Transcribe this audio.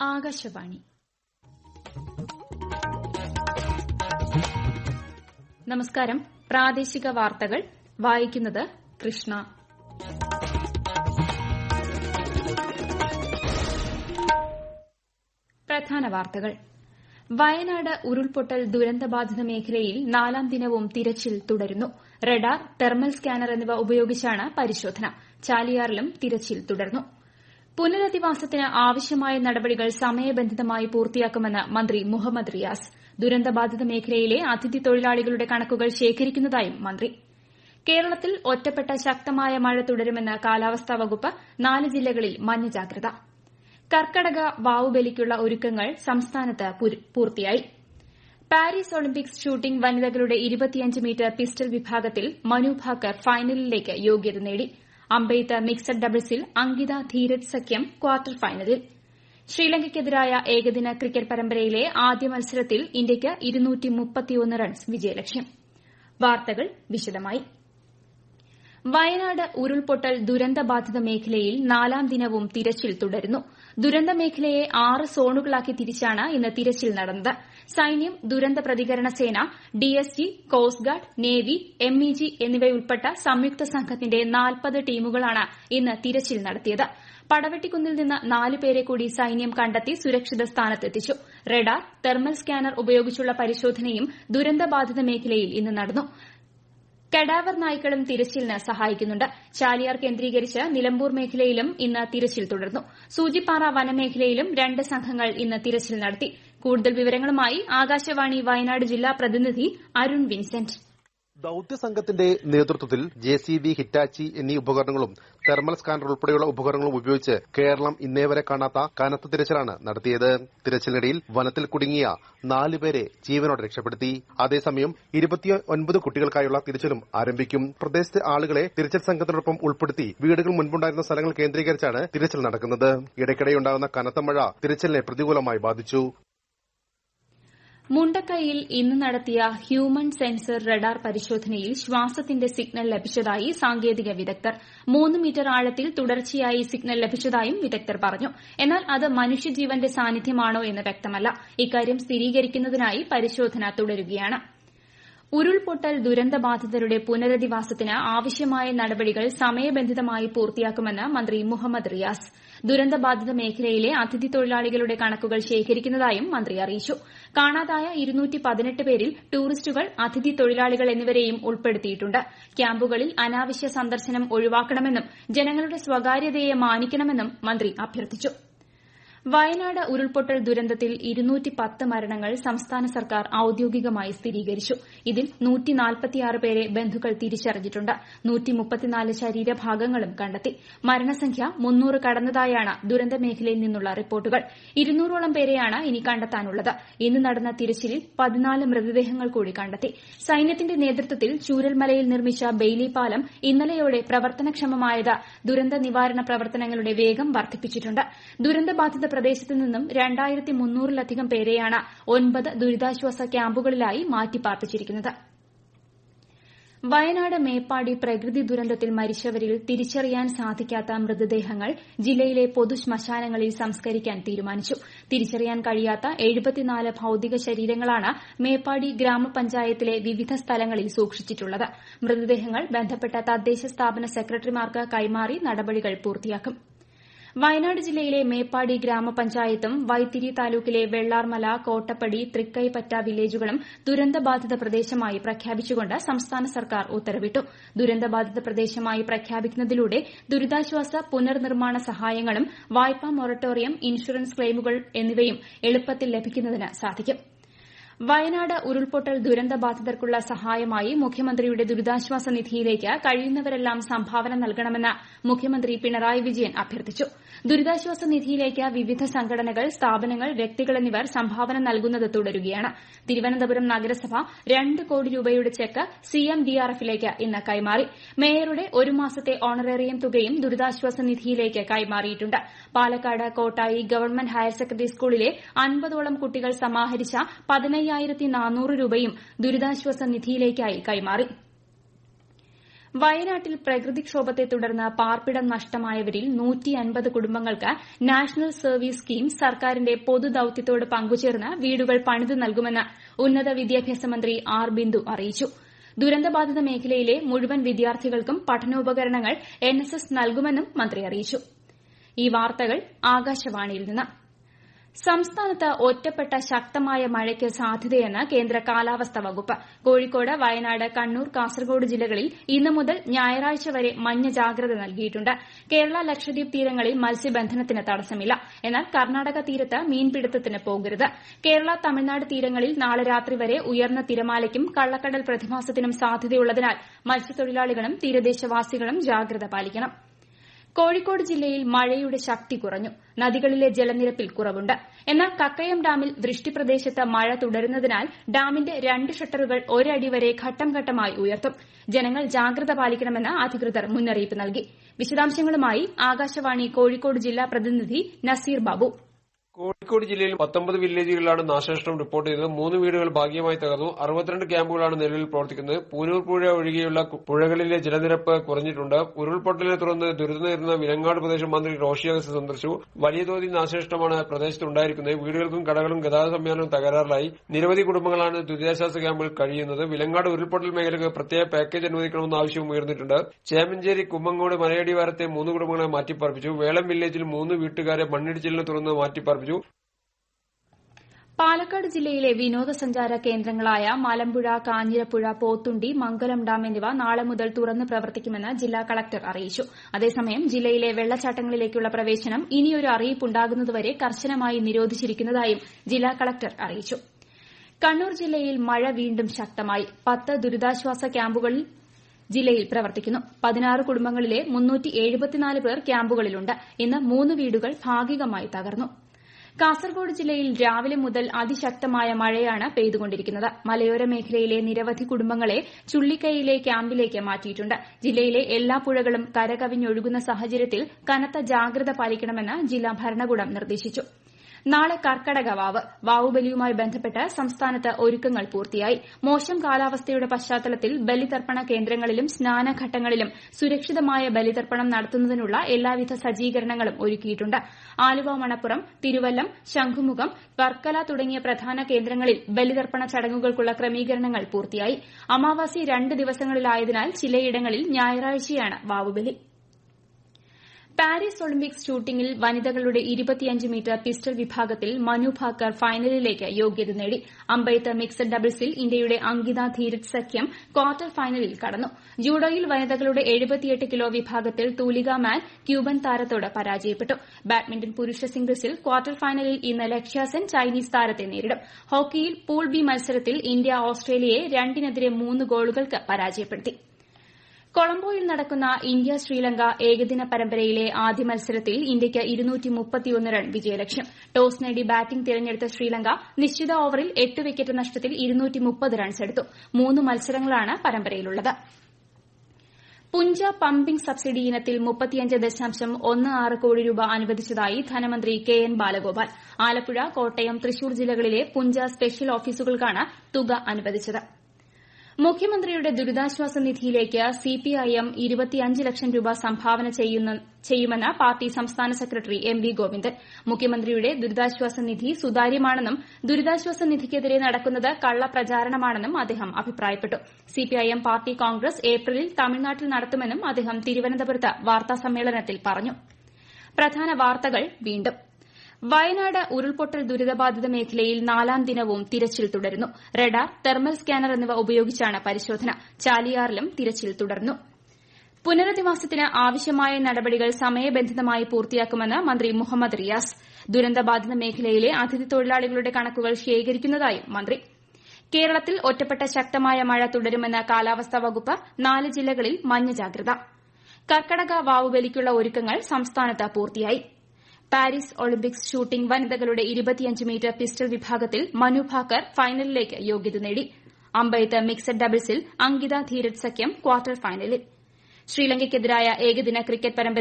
ആകാശവാണി. നമസ്കാരം. പ്രാദേശിക വാർത്തകൾ. വായിക്കുന്നത് കൃഷ്ണ. പ്രധാന വാർത്തകൾ. വയനാട് ഉരുൾപൊട്ടൽ ദുരന്തബാധിത മേഖലയിൽ നാലാം ദിനവും തിരച്ചിൽ തുടരുന്നു. റഡാർ തെർമൽ സ്കാനർ എന്നിവ ഉപയോഗിച്ചാണ് പരിശോധന. ചാലിയാറിലും തിരച്ചിൽ തുടർന്നു പുനരധിവാസത്തിന് ആവശ്യമായ നടപടികൾ സമയബന്ധിതമായി പൂർത്തിയാക്കുമെന്ന് മന്ത്രി മുഹമ്മദ് റിയാസ്. ദുരന്തബാധിത മേഖലയിലെ അതിഥി തൊഴിലാളികളുടെ കണക്കുകൾ ശേഖരിക്കുന്നതായും മന്ത്രി. കേരളത്തിൽ ഒറ്റപ്പെട്ട ശക്തമായ മഴ തുടരുമെന്ന് കാലാവസ്ഥാ വകുപ്പ് നാല് ജില്ലകളിൽ മഞ്ഞ ജാഗ്രത കർക്കടക വാവുബലിക്കുള്ള ഒരുക്കങ്ങൾ സംസ്ഥാനത്ത് പൂർത്തിയായി. പാരീസ് ഒളിമ്പിക്സ് ഷൂട്ടിംഗ് വനിതകളുടെ മീറ്റർ പിസ്റ്റൾ വിഭാഗത്തിൽ മനു ഭാക്കർ ഫൈനലിലേക്ക് യോഗ്യത നേടി. അമ്പെയ്ത്ത് മിക്സഡ് ഡബിൾസിൽ അങ്കിത ധീരജ് സഖ്യം ക്വാർട്ടർ ഫൈനലിൽ. ശ്രീലങ്കയ്ക്കെതിരായ ഏകദിന ക്രിക്കറ്റ് പരമ്പരയിലെ ആദ്യ മത്സരത്തിൽ ഇന്ത്യയ്ക്ക് റൺസ് വിജയലക്ഷ്യം. വയനാട് ഉരുൾപൊട്ടൽ ദുരന്തബാധിത മേഖലയിൽ നാലാം ദിനവും തിരച്ചിൽ തുടരുന്നു. ദുരന്ത മേഖലയെ ആറ് സോണുകളാക്കി തിരിച്ചാണ് ഇന്ന് തിരച്ചിൽ നടന്നത്. സൈന്യം ദുരന്ത പ്രതികരണ സേന DSG coast guard navy MEG എന്നിവയുൾപ്പെട്ട സംയുക്ത സംഘത്തിന്റെ നാൽപ്പത് ടീമുകളാണ് ഇന്ന് തിരച്ചിൽ നടത്തിയത്. പടവെട്ടിക്കുന്നിൽ നിന്ന് നാല് പേരെ കൂടി സൈന്യം കണ്ടെത്തി സുരക്ഷിത സ്ഥാനത്തെത്തിച്ചു. റെഡാർ തെർമൽ സ്കാനർ ഉപയോഗിച്ചുള്ള പരിശോധനയും ദുരന്തബാധിത മേഖലയിൽ ഇന്ന് നടന്നു. കഡാവർ നായ്ക്കളും തിരച്ചിലിന് സഹായിക്കുന്നുണ്ട്. ചാലിയാർ കേന്ദ്രീകരിച്ച് നിലമ്പൂർ മേഖലയിലും ഇന്ന് തിരച്ചിൽ തുടർന്നു. സൂചിപ്പാറ വനമേഖലയിലും രണ്ട് സംഘങ്ങൾ ഇന്ന് തിരച്ചിൽ നടത്തി. കൂടുതൽ വിവരങ്ങളുമായി ആകാശവാണി വയനാട് ജില്ലാ പ്രതിനിധി അരുൺ വിൻസെന്റ്. ദൌത്യസംഘത്തിന്റെ നേതൃത്വത്തിൽ ജെ സി ബി ഹിറ്റാച്ചി എന്നീ ഉപകരണങ്ങളും തെർമൽ സ്കാനർ ഉൾപ്പെടെയുള്ള ഉപകരണങ്ങളും ഉപയോഗിച്ച് കേരളം ഇന്നേവരെ കാണാത്ത കനത്ത തിരച്ചിലാണ് നടത്തിയത്. തിരച്ചിലിനിടയിൽ വനത്തിൽ കുടുങ്ങിയ നാലുപേരെ ജീവനോടെ രക്ഷപ്പെടുത്തി. അതേസമയം ഇരുപത്തിയൊൻപത് കുട്ടികൾക്കായുള്ള തിരച്ചിലും ആരംഭിക്കും. പ്രദേശത്തെ ആളുകളെ തിരച്ചിൽ സംഘത്തിനൊപ്പം ഉൾപ്പെടുത്തി വീടുകൾ മുൻപുണ്ടായിരുന്ന സ്ഥലങ്ങൾ കേന്ദ്രീകരിച്ചാണ് തിരച്ചിൽ നടക്കുന്നത്. ഇടയ്ക്കിടെയുണ്ടാകുന്ന കനത്ത മഴ തിരച്ചിലിനെ പ്രതികൂലമായി ബാധിച്ചു. മുണ്ടക്കൈയിൽ ഇന്ന് നടത്തിയ ഹ്യൂമൻ സെൻസർ റഡാർ പരിശോധനയിൽ ശ്വാസത്തിന്റെ സിഗ്നൽ ലഭിച്ചതായി സാങ്കേതിക വിദഗ്ധർ. മൂന്ന് മീറ്റർ ആഴത്തിൽ തുടർച്ചയായി സിഗ്നൽ ലഭിച്ചതായും വിദഗ്ധർ പറഞ്ഞു. എന്നാൽ അത് മനുഷ്യജീവന്റെ സാന്നിധ്യമാണോ എന്ന് വ്യക്തമല്ല. ഇക്കാര്യം സ്ഥിരീകരിക്കുന്നതിനായി പരിശോധന തുടരുകയാണ്. ഉരുൾപൊട്ടൽ ദുരന്തബാധിതരുടെ പുനരധിവാസത്തിന് ആവശ്യമായ നടപടികൾ സമയബന്ധിതമായി പൂർത്തിയാക്കുമെന്ന് മന്ത്രി മുഹമ്മദ് റിയാസ്. ദുരന്തബാധിത മേഖലയിലെ അതിഥി തൊഴിലാളികളുടെ കണക്കുകൾ ശേഖരിക്കുന്നതായും മന്ത്രി അറിയിച്ചു. കാണാതായ പേരിൽ ടൂറിസ്റ്റുകൾ അതിഥി തൊഴിലാളികൾ എന്നിവരെയും ഉൾപ്പെടുത്തിയിട്ടുണ്ട്. ക്യാമ്പുകളിൽ അനാവശ്യ സന്ദർശനം ഒഴിവാക്കണമെന്നും ജനങ്ങളുടെ സ്വകാര്യതയെ മാനിക്കണമെന്നും മന്ത്രി അഭ്യർത്ഥിച്ചു. വയനാട് ഉരുൾപൊട്ടൽ ദുരന്തത്തിൽ മരണങ്ങൾ സംസ്ഥാന സർക്കാർ ഔദ്യോഗികമായി സ്ഥിരീകരിച്ചു. ഇതിൽ പേരെ ബന്ധുക്കൾ തിരിച്ചറിഞ്ഞിട്ടുണ്ട്. ശരീരഭാഗങ്ങളും കണ്ടെത്തി. മരണസംഖ്യ കടന്നതായാണ് ദുരന്തമേഖലയിൽ നിന്നുള്ള റിപ്പോർട്ടുകൾ. ഇരുന്നൂറോളം പേരെയാണ് ഇനി കണ്ടെത്താനുള്ളത്. ഇന്ന് നടന്ന തിരച്ചിലിൽ പതിനാല് മൃതദേഹങ്ങൾ കൂടി കണ്ടെത്തി. സൈന്യത്തിന്റെ നേതൃത്വത്തിൽ ചൂരൽമലയിൽ നിർമ്മിച്ച ബെയ്ലി പാലം ഇന്നലെയോടെ പ്രവർത്തനക്ഷമമായത് ദുരന്ത നിവാരണ പ്രവർത്തനങ്ങളുടെ വേഗം വർദ്ധിപ്പിച്ചിട്ടുണ്ട്. ദുരന്തബാധിത പ്രദേശത്ത് നിന്നും രണ്ടായിരത്തി മുന്നൂറിലധികം പേരെയാണ് ഒൻപത് ദുരിതാശ്വാസ ക്യാമ്പുകളിലായി മാറ്റിപ്പാർപ്പിച്ചിരിക്കുന്നത് വയനാട് മേപ്പാടി പ്രകൃതി ദുരന്തത്തിൽ മരിച്ചവരിൽ തിരിച്ചറിയാൻ സാധിക്കാത്ത മൃതദേഹങ്ങൾ ജില്ലയിലെ പൊതു ശ്മശാനങ്ങളിൽ സംസ്കരിക്കാൻ തീരുമാനിച്ചു. തിരിച്ചറിയാൻ കഴിയാത്ത എഴുപത്തിനാല് ഭൌതിക ശരീരങ്ങളാണ് മേപ്പാടി ഗ്രാമപഞ്ചായത്തിലെ വിവിധ സ്ഥലങ്ങളിൽ സൂക്ഷിച്ചിട്ടുള്ളത്. മൃതദേഹങ്ങൾ ബന്ധപ്പെട്ട തദ്ദേശ സ്ഥാപന സെക്രട്ടറിമാർക്ക് കൈമാറി നടപടികൾ പൂർത്തിയാക്കും. വയനാട് ജില്ലയിലെ മേപ്പാടി ഗ്രാമപഞ്ചായത്തും വൈത്തിരി താലൂക്കിലെ വെള്ളാർമല കോട്ടപ്പടി തൃക്കൈപ്പറ്റ വില്ലേജുകളും ദുരന്തബാധിത പ്രദേശമായി പ്രഖ്യാപിച്ചുകൊണ്ട് സംസ്ഥാന സർക്കാർ ഉത്തരവിട്ടു. ദുരന്തബാധിത പ്രദേശമായി പ്രഖ്യാപിക്കുന്നതിലൂടെ ദുരിതാശ്വാസ പുനർനിർമ്മാണ സഹായങ്ങളും വായ്പാ മൊറട്ടോറിയം ഇൻഷുറൻസ് ക്ലെയിമുകൾ എന്നിവയും എളുപ്പത്തിൽ ലഭിക്കുന്നതിന് സാധിക്കും. വയനാട് ഉരുൾപൊട്ടൽ ദുരന്തബാധിതർക്കുള്ള സഹായമായി മുഖ്യമന്ത്രിയുടെ ദുരിതാശ്വാസ നിധിയിലേക്ക് കഴിയുന്നവരെല്ലാം സംഭാവന നൽകണമെന്ന് മുഖ്യമന്ത്രി പിണറായി വിജയൻ അഭ്യർത്ഥിച്ചു. ദുരിതാശ്വാസ നിധിയിലേക്ക് വിവിധ സംഘടനകൾ സ്ഥാപനങ്ങൾ വ്യക്തികൾ എന്നിവർ സംഭാവന നൽകുന്നത് തുടരുകയാണ്. തിരുവനന്തപുരം നഗരസഭ രണ്ട് കോടി രൂപയുടെ ചെക്ക് സിഎംഡിആർഎഫിലേക്ക് ഇന്ന് കൈമാറി. മേയറുടെ ഒരു മാസത്തെ ഓണറേറിയം തുകയും ദുരിതാശ്വാസ നിധിയിലേക്ക് കൈമാറിയിട്ടുണ്ട്. Palakkad Kottayi government higher secondary സ്കൂളിലെ അൻപതോളം കുട്ടികൾ സമാഹരിച്ച പതിനയ്യായിരത്തി നാനൂറ് രൂപയും ദുരിതാശ്വാസ നിധിയിലേക്കായി കൈമാറി. വയനാട്ടിൽ പ്രകൃതിക്ഷോഭത്തെ തുടർന്ന് പാർപ്പിടം നഷ്ടമായവരിൽ കുടുംബങ്ങൾക്ക് നാഷണൽ സർവീസ് സ്കീം സർക്കാരിന്റെ പൊതുദൌത്യത്തോട് പങ്കുചേർന്ന് വീടുകൾ പണിത് നൽകുമെന്ന് ഉന്നത വിദ്യാഭ്യാസ മന്ത്രി ആർ ബിന്ദു അറിയിച്ചു. ദുരന്തബാധിത മേഖലയിലെ മുഴുവൻ വിദ്യാർത്ഥികൾക്കും പഠനോപകരണങ്ങൾ എൻഎസ്എസ് നൽകുമെന്നും മന്ത്രി അറിയിച്ചു ഈ വാർത്തകൾ ആകാശവാണിയിൽ നിന്ന് സംസ്ഥാനത്ത് ഒറ്റപ്പെട്ട ശക്തമായ മഴയ്ക്ക് സാധ്യതയെന്ന് കേന്ദ്ര കാലാവസ്ഥാ വകുപ്പ്. കോഴിക്കോട് വയനാട് കണ്ണൂർ കാസർഗോഡ് ജില്ലകളിൽ ഇന്നു മുതൽ ഞായറാഴ്ച വരെ മഞ്ഞ ജാഗ്രത നൽകിയിട്ടുണ്ട്. കേരള ലക്ഷദ്വീപ് തീരങ്ങളിൽ മത്സ്യബന്ധനത്തിന് തടസ്സമില്ല. എന്നാൽ കർണാടക തീരത്ത് മീൻപിടുത്തത്തിന് പോകരുത്. കേരള തമിഴ്നാട് തീരങ്ങളിൽ നാളെ രാത്രി വരെ ഉയർന്ന തിരമാലയ്ക്കും കള്ളക്കടൽ പ്രതിഭാസത്തിനും സാധ്യതയുള്ളതിനാൽ മത്സ്യത്തൊഴിലാളികളും തീരദേശവാസികളും ജാഗ്രത പാലിക്കണം. കോഴിക്കോട് ജില്ലയിൽ മഴയുടെ ശക്തി കുറഞ്ഞു. നദികളിലെ ജലനിരപ്പിൽ കുറവുണ്ട്. എന്നാൽ കക്കയം ഡാമിൽ വൃഷ്ടിപ്രദേശത്ത് മഴ തുടരുന്നതിനാൽ ഡാമിന്റെ രണ്ട് ഷട്ടറുകൾ ഒരടി വരെ ഘട്ടം ഘട്ടമായി ഉയർത്തും. ജനങ്ങൾ ജാഗ്രത പാലിക്കണമെന്ന് അധികൃതർ മുന്നറിയിപ്പ് നൽകി. വിശദാംശങ്ങളുമായി ആകാശവാണി കോഴിക്കോട് ജില്ലാ പ്രതിനിധി നസീർ ബാബു. കോഴിക്കോട് ജില്ലയിൽ പത്തൊമ്പത് വില്ലേജുകളിലാണ് നാശനഷ്ടം റിപ്പോർട്ട് ചെയ്തത്. മൂന്ന് വീടുകൾ ഭാഗികമായി തകർന്നു. അറുപത്തിരണ്ട് ക്യാമ്പുകളാണ് നിലവിൽ പ്രവർത്തിക്കുന്നത്. പൂനൂർ പുഴ ഒഴികെയുള്ള പുഴകളിലെ ജലനിരപ്പ് കുറഞ്ഞിട്ടുണ്ട്. ഉരുൾപൊട്ടലിനെ തുടർന്ന് ദുരിതം വിലങ്ങാട് പ്രദേശം മന്ത്രി റോഷി അഗസ് സന്ദർശിച്ചു. വലിയ തോതിൽ നാശനഷ്ടമാണ് പ്രദേശത്തുണ്ടായിരിക്കുന്നത്. വീടുകൾക്കും കടകളും ഗതാഗത സംവിധാനവും തകരാറിലായി. നിരവധി കുടുംബങ്ങളാണ് ദുരിതാശ്വാസ ക്യാമ്പിൽ കഴിയുന്നത്. വിലങ്ങാട് ഉരുൾപൊട്ടൽ മേഖലയ്ക്ക് പ്രത്യേക പാക്കേജ് അനുവദിക്കണമെന്ന ആവശ്യവും ഉയർന്നിട്ടുണ്ട്. ചേമഞ്ചേരി കുമ്മങ്ങോട് മലയടിവാരത്തെ മൂന്ന് കുടുംബങ്ങളെ മാറ്റിപ്പാർപ്പിച്ചു. വേളം വില്ലേജിൽ മൂന്ന് വീട്ടുകാരെ മണ്ണിടിച്ചിലിനെ തുടർന്ന് മാറ്റിപ്പാർപ്പിച്ചു. പാലക്കാട് ജില്ലയിലെ വിനോദസഞ്ചാര കേന്ദ്രങ്ങളായ മലമ്പുഴ കാഞ്ഞിരപ്പുഴ പോത്തുണ്ടി മംഗലം ഡാം എന്നിവ നാളെ മുതൽ തുറന്ന് പ്രവർത്തിക്കുമെന്ന് ജില്ലാ കളക്ടർ അറിയിച്ചു. അതേസമയം ജില്ലയിലെ വെള്ളച്ചാട്ടങ്ങളിലേക്കുള്ള പ്രവേശനം ഇനിയൊരു അറിയിപ്പുണ്ടാകുന്നതുവരെ കർശനമായി നിരോധിച്ചിരിക്കുന്നതായും ജില്ലാ കളക്ടർ അറിയിച്ചു. കണ്ണൂർ ജില്ലയിൽ മഴ വീണ്ടും ശക്തമായി. പത്ത് ദുരിതാശ്വാസ ക്യാമ്പുകൾ ജില്ലയിൽ പ്രവർത്തിക്കുന്നു. പതിനാറ് കുടുംബങ്ങളിലെ പേർ ക്യാമ്പുകളിലുണ്ട്. ഇന്ന് മൂന്ന് വീടുകൾ ഭാഗികമായി തകർന്നു. കാസർഗോഡ് ജില്ലയിൽ രാവിലെ മുതൽ അതിശക്തമായ മഴയാണ് പെയ്തുകൊണ്ടിരിക്കുന്നത്. മലയോര മേഖലയിലെ നിരവധി കുടുംബങ്ങളെ ചുള്ളിക്കൈയിലെ ക്യാമ്പിലേക്ക് മാറ്റിയിട്ടുണ്ട്. ജില്ലയിലെ എല്ലാ പുഴകളും കരകവിഞ്ഞൊഴുകുന്ന സാഹചര്യത്തിൽ കനത്ത ജാഗ്രത പാലിക്കണമെന്ന് ജില്ലാ ഭരണകൂടം നിർദ്ദേശിച്ചു. നാളെ കർക്കടക വാവ് വാവുബലിയുമായി ബന്ധപ്പെട്ട് സംസ്ഥാനത്ത് ഒരുക്കങ്ങൾ പൂർത്തിയായി. മോശം കാലാവസ്ഥയുടെ പശ്ചാത്തലത്തിൽ ബലിതർപ്പണ കേന്ദ്രങ്ങളിലും സ്നാനഘട്ടങ്ങളിലും സുരക്ഷിതമായ ബലിതർപ്പണം നടത്തുന്നതിനുള്ള എല്ലാവിധ സജ്ജീകരണങ്ങളും ഒരുക്കിയിട്ടുണ്ട്. ആലുവ മണപ്പുറം തിരുവല്ലം ശംഖുമുഖം വർക്കല തുടങ്ങിയ പ്രധാന കേന്ദ്രങ്ങളിൽ ബലിതർപ്പണ ചടങ്ങുകൾക്കുള്ള ക്രമീകരണങ്ങൾ പൂർത്തിയായി. അമാവാസി രണ്ട് ദിവസങ്ങളിലായതിനാൽ ചിലയിടങ്ങളിൽ ഞായറാഴ്ചയാണ് വാവുബലി. പാരീസ് ഒളിമ്പിക്സ് ഷൂട്ടിംഗിൽ വനിതകളുടെ മീറ്റർ പിസ്റ്റൾ വിഭാഗത്തിൽ മനു ഭാക്കർ ഫൈനലിലേക്ക് യോഗ്യത നേടി. അമ്പെയ്ത്ത് മിക്സഡ് ഡബിൾസിൽ ഇന്ത്യയുടെ അങ്കിത ധീരജ് സഖ്യം ക്വാർട്ടർ ഫൈനലിൽ കടന്നു. ജൂഡോയിൽ വനിതകളുടെ കിലോ വിഭാഗത്തിൽ തൂലിക മാൻ ക്യൂബൻ താരത്തോട് പരാജയപ്പെട്ടു. ബാഡ്മിന്റൺ പുരുഷ സിംഗിൾസിൽ ക്വാർട്ടർ ഫൈനലിൽ ഇന്ന് ലക്ഷ്യാസെൻ ചൈനീസ് താരത്തെ നേരിടും. ഹോക്കിയിൽ പൂൾ ബി മത്സരത്തിൽ ഇന്ത്യ ഓസ്ട്രേലിയയെ രണ്ടിനെതിരെ മൂന്ന് ഗോളുകൾക്ക് പരാജയപ്പെടുത്തി. കൊളംബോയിൽ നടക്കുന്ന ഇന്ത്യ ശ്രീലങ്ക ഏകദിന പരമ്പരയിലെ ആദ്യ മത്സരത്തിൽ ഇന്ത്യയ്ക്ക് റൺ വിജയലക്ഷ്യം. ടോസ് നേടി ബാറ്റിംഗ് തിരഞ്ഞെടുത്ത ശ്രീലങ്ക നിശ്ചിത ഓവറിൽ എട്ട് വിക്കറ്റ് നഷ്ടത്തിൽ റൺസെടുത്തു മൂന്ന് മത്സരങ്ങളാണ് പരമ്പരയിലുള്ളത്. പുഞ്ച പമ്പിംഗ് സബ്സിഡി ഇനത്തിൽ മുപ്പത്തിയഞ്ച് ദശാംശം ഒന്ന് ആറ് കോടി രൂപ അനുവദിച്ചതായി ധനമന്ത്രി കെ എൻ ബാലഗോപാൽ. ആലപ്പുഴ കോട്ടയം തൃശൂർ ജില്ലകളിലെ പുഞ്ച സ്പെഷ്യൽ ഓഫീസുകൾക്കാണ് തുക അനുവദിച്ചത്. മുഖ്യമന്ത്രിയുടെ ദുരിതാശ്വാസ നിധിയിലേക്ക് സിപിഐഎം ലക്ഷം രൂപ സംഭാവന ചെയ്യുമെന്ന് പാർട്ടി സംസ്ഥാന സെക്രട്ടറി എം വി ഗോവിന്ദൻ. മുഖ്യമന്ത്രിയുടെ ദുരിതാശ്വാസ നിധി സുതാര്യമാണെന്നും ദുരിതാശ്വാസ നിധിക്കെതിരെ നടക്കുന്നത് കള്ളപ്രചാരണമാണെന്നും അദ്ദേഹം അഭിപ്രായപ്പെട്ടു. സിപിഐഎം പാർട്ടി കോൺഗ്രസ് ഏപ്രിലിൽ തമിഴ്നാട്ടിൽ നടത്തുമെന്നും അദ്ദേഹം തിരുവനന്തപുരത്ത് വാർത്താസമ്മേളനത്തിൽ പറഞ്ഞു. വയനാട് ഉരുൾപൊട്ടൽ ദുരിതബാധിത മേഖലയിൽ നാലാം ദിനവും തിരച്ചിൽ തുടരുന്നു. റഡാർ തെർമൽ സ്കാനർ എന്നിവ ഉപയോഗിച്ചാണ് പരിശോധന. ചാലിയാറിലും തിരച്ചിൽ തുടർന്നു. പുനരധിവാസത്തിന് ആവശ്യമായ നടപടികൾ സമയബന്ധിതമായി പൂർത്തിയാക്കുമെന്ന് മന്ത്രി മുഹമ്മദ് റിയാസ്. ദുരന്തബാധിത മേഖലയിലെ അതിഥി തൊഴിലാളികളുടെ കണക്കുകൾ ശേഖരിക്കുന്നതായും മന്ത്രി. കേരളത്തിൽ ഒറ്റപ്പെട്ട ശക്തമായ മഴ തുടരുമെന്ന് കാലാവസ്ഥാ വകുപ്പ് നാല് ജില്ലകളിൽ മഞ്ഞ ജാഗ്രത. കർക്കടക വാവുബലിക്കുള്ള ഒരുക്കങ്ങൾ സംസ്ഥാനത്ത് പൂർത്തിയായി. പാരീസ് ഒളിമ്പിക്സ് ഷൂട്ടിംഗ് വനിതകളുടെ മീറ്റർ പിസ്റ്റൾ വിഭാഗത്തിൽ മനു ഭാക്കർ ഫൈനലിലേക്ക് യോഗ്യത നേടി. അമ്പെയ്ത്ത് മിക്സഡ് ഡബിൾസിൽ അങ്കിത ധീരജ് സഖ്യം ക്വാർട്ടർ ഫൈനലിൽ. ശ്രീലങ്കയ്ക്കെതിരായ ഏകദിന ക്രിക്കറ്റ് പരമ്പര